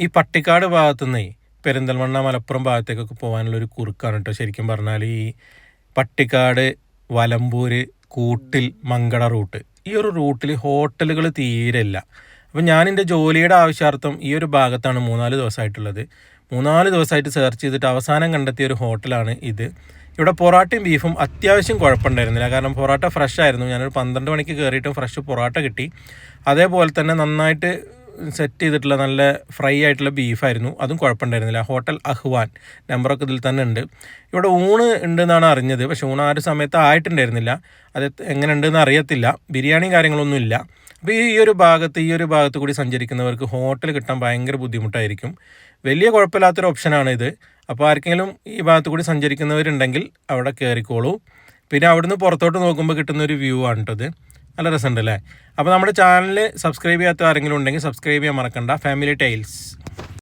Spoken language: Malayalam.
ഈ പട്ടിക്കാട് ഭാഗത്തുനിന്നേ പെരിന്തൽമണ്ണ മലപ്പുറം ഭാഗത്തേക്കൊക്കെ പോകാനുള്ള ഒരു കുറുക്കാണ് കേട്ടോ ശരിക്കും പറഞ്ഞാൽ ഈ പട്ടിക്കാട് വലമ്പൂര് കൂട്ടിൽ മങ്കട റൂട്ട്. ഈ ഒരു റൂട്ടിൽ ഹോട്ടലുകൾ തീരെ ഇല്ല. അപ്പം ഞാൻ എന്റെ ജോലിയുടെ ആവശ്യാർത്ഥം ഈ ഒരു ഭാഗത്താണ് മൂന്നാൽ ദിവസമായിട്ടുള്ളത്. മൂന്നാൽ ദിവസമായിട്ട് സെർച്ച് ചെയ്തിട്ട് അവസാനം കണ്ടെത്തിയ ഒരു ഹോട്ടലാണ് ഇത്. ഇവിടെ പൊറാട്ടയും ബീഫും അത്യാവശ്യം കുഴപ്പമുണ്ടായിരുന്നില്ല. കാരണം പൊറാട്ട ഫ്രഷ് ആയിരുന്നു. ഞാനൊരു പന്ത്രണ്ട് മണിക്ക് കയറിയിട്ടും ഫ്രഷ് പൊറാട്ട കിട്ടി. അതേപോലെ തന്നെ നന്നായിട്ട് സെറ്റ് ചെയ്തിട്ടുള്ള നല്ല ഫ്രൈ ആയിട്ടുള്ള ബീഫായിരുന്നു അതും കുഴപ്പമുണ്ടായിരുന്നില്ല. ഹോട്ടൽ അഹ്വാൻ നമ്പറൊക്കെ ഇതിൽ തന്നെ ഉണ്ട്. ഇവിടെ ഊണ് ഉണ്ടെന്നാണ് അറിഞ്ഞത്. പക്ഷേ ഊണ് ആ ഒരു സമയത്ത് ആയിട്ടുണ്ടായിരുന്നില്ല. അത് എങ്ങനെ ഉണ്ടെന്ന് അറിയത്തില്ല. ബിരിയാണി കാര്യങ്ങളൊന്നും ഇല്ല. അപ്പോൾ ഈ ഒരു ഭാഗത്ത് ഈ ഒരു ഭാഗത്ത് കൂടി സഞ്ചരിക്കുന്നവർക്ക് ഹോട്ടൽ കിട്ടാൻ ഭയങ്കര ബുദ്ധിമുട്ടായിരിക്കും. വലിയ കുഴപ്പമില്ലാത്തൊരു ഓപ്ഷനാണ് ഇത്. അപ്പോൾ ആർക്കെങ്കിലും ഈ ഭാഗത്ത് കൂടി സഞ്ചരിക്കുന്നവരുണ്ടെങ്കിൽ അവിടെ കയറിക്കോളൂ. പിന്നെ അവിടുന്ന് പുറത്തോട്ട് നോക്കുമ്പോൾ കിട്ടുന്ന ഒരു വ്യൂ ആണ് കേട്ടത് നല്ല രസമുണ്ട് അല്ലേ? അപ്പോൾ നമ്മുടെ ചാനൽ സബ്സ്ക്രൈബ് ചെയ്യാത്ത ആരെങ്കിലും ഉണ്ടെങ്കിൽ സബ്സ്ക്രൈബ് ചെയ്യാൻ മറക്കണ്ട. Family tiles